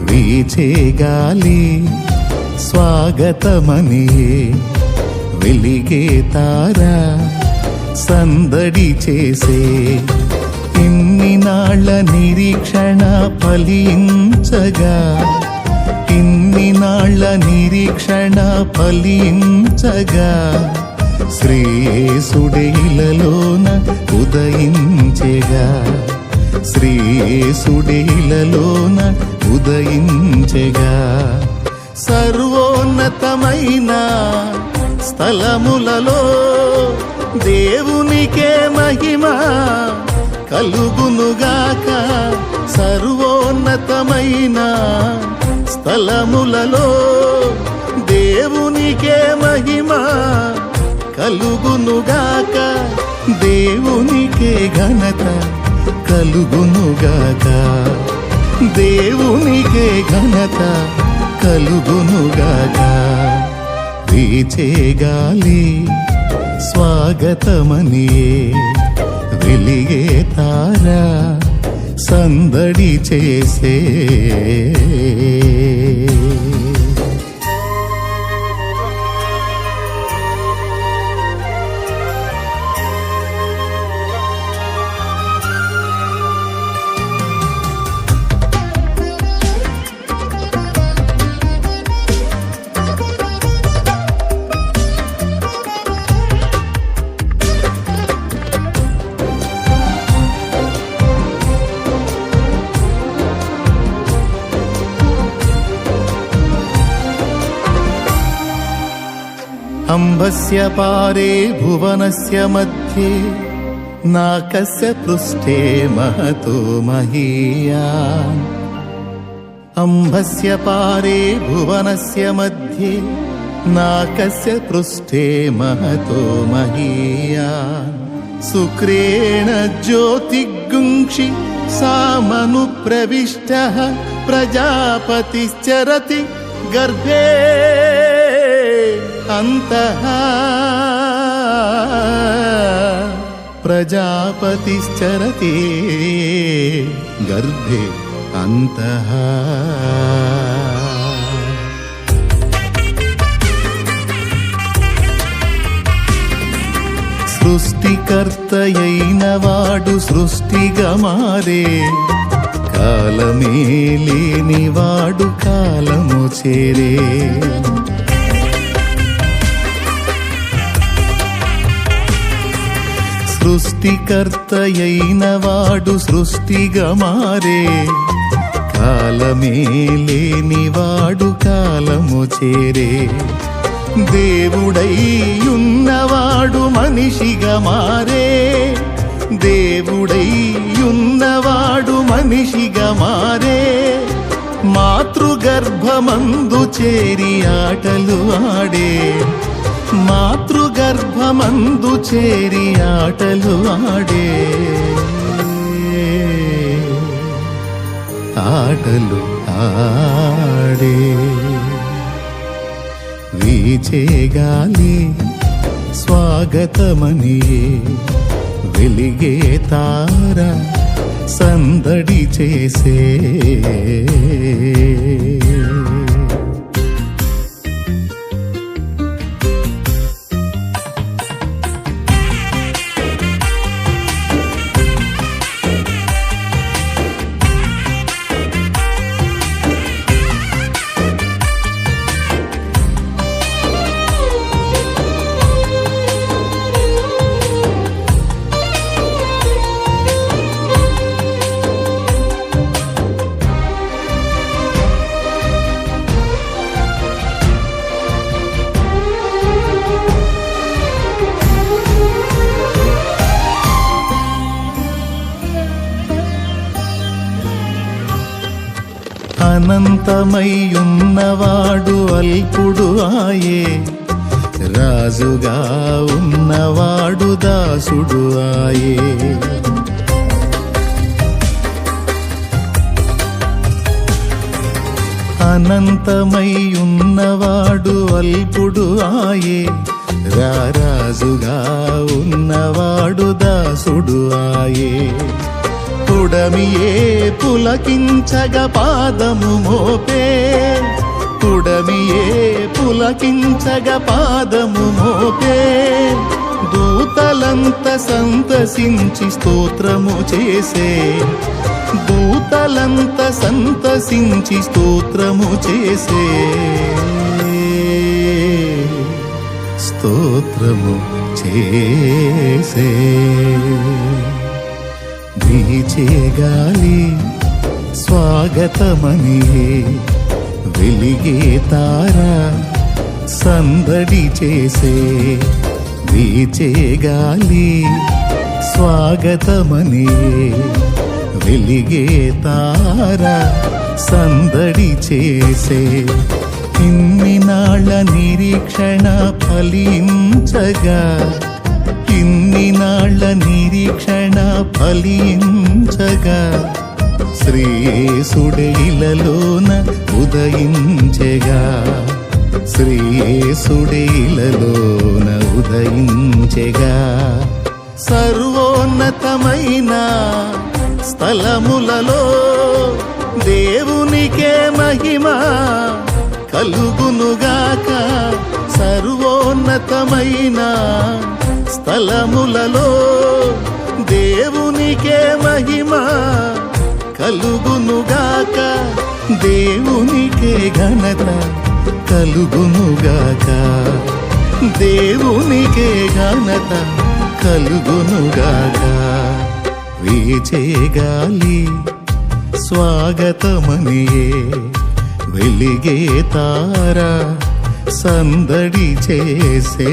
వీచే గాలి స్వాగతమనియే వెలిగే తారా. సందడి చేసే ఇన్ని నాళ్ళ నిరీక్షణ ఫలించగా. ఇన్ని నాళ్ళ నిరీక్షణ ఫలించగా. శ్రీయేసుడేలలోన ఉదయించెగా. శ్రీసుడిలలోన ఉదయించగా. సర్వోన్నతమైన స్థలములలో దేవునికే మహిమ కలుగునుగాక. సర్వోన్నతమైన స్థలములలో దేవునికే మహిమ కలుగునుగాక. దేవునికే ఘనత కలుగునుగాక. దేవునికే ఘనత కలుగునుగాక. వీచే గాలి స్వాగతమనియే. వెలిగే తారా సందడి చేసే. अम्बस्य पारे भुवनस्य मध्ये नाकस्य पृष्ठे महतो महीयान् अम्भस्य पारे भुवनस्य मध्ये नाकस्य पृष्ठे महतो महीयान् शुक्रेण ज्योतिगुंक्षि सामनुप्रविष्टः प्रजापतिश्चरति गर्भे अन्तः प्रजापतिश्चरति गर्भे अन्तः సృష్టికర్తయైన వాడు సృష్టిగా మారే కాలమే లేని వాడు కాలము చేరే సృష్టికర్తయైన వాడు సృష్టిగా మారే. కాలమే లేని వాడు కాలము చేరే. దేవుడై ఉన్నవాడు మనిషిగా మారే. దేవుడై ఉన్నవాడు మనిషిగా మారే. మాతృగర్భమందు చేరి ఆటలు ఆడే. మాతృ గర్భమందు చేరి ఆటలు ఆడే. ఆటలు ఆడే. వీచే గాలి స్వాగతమనియే. వెలిగే తార సందడి చేసే. అనంతమయ్యున్నవాడు అల్పుడు ఆయే. రాజుగా ఉన్నవాడు దాసుడు ఆయే. అనంతమయ్యున్నవాడు అల్పుడు ఆయే. రారాజుగా ఉన్నవాడు దాసుడు ఆయే. పుడమియే పులకించగ పాదము మోపే. పుడమియే పులకించగ పాదము మోపే. దూతలంత సంతసించి స్తోత్రము చేసే. దూతలంత సంతసించి స్తోత్రము చేసే. స్తోత్రము చేసే. వీచే గాలి స్వాగతమని వెలిగే తార సందడి చేసే. వీచే గాలి స్వాగతమని వెలిగే తార సందడి చేసే. ఇన్ని నాళ్ళ నిరీక్షణ ఫలించగా ఇన్ని నిరీక్షణ ఫలించగా శ్రీయేసుడే ఇలలోన ఉదయించెగా. శ్రీయేసుడే ఇలలోన ఉదయించెగా. సర్వోన్నతమైన స్థలములలో దేవునికే మహిమ కలుగునుగాక. సర్వోన్నతమైన స్థలములలో దేవునికే మహిమ కలుగునుగాక దేవునికే ఘనత కలుగునుగాక దేవునికే ఘనత కలుగునుగాక. వీచే గాలి స్వాగతమనియే వెలిగే తారా సందడి చేసే.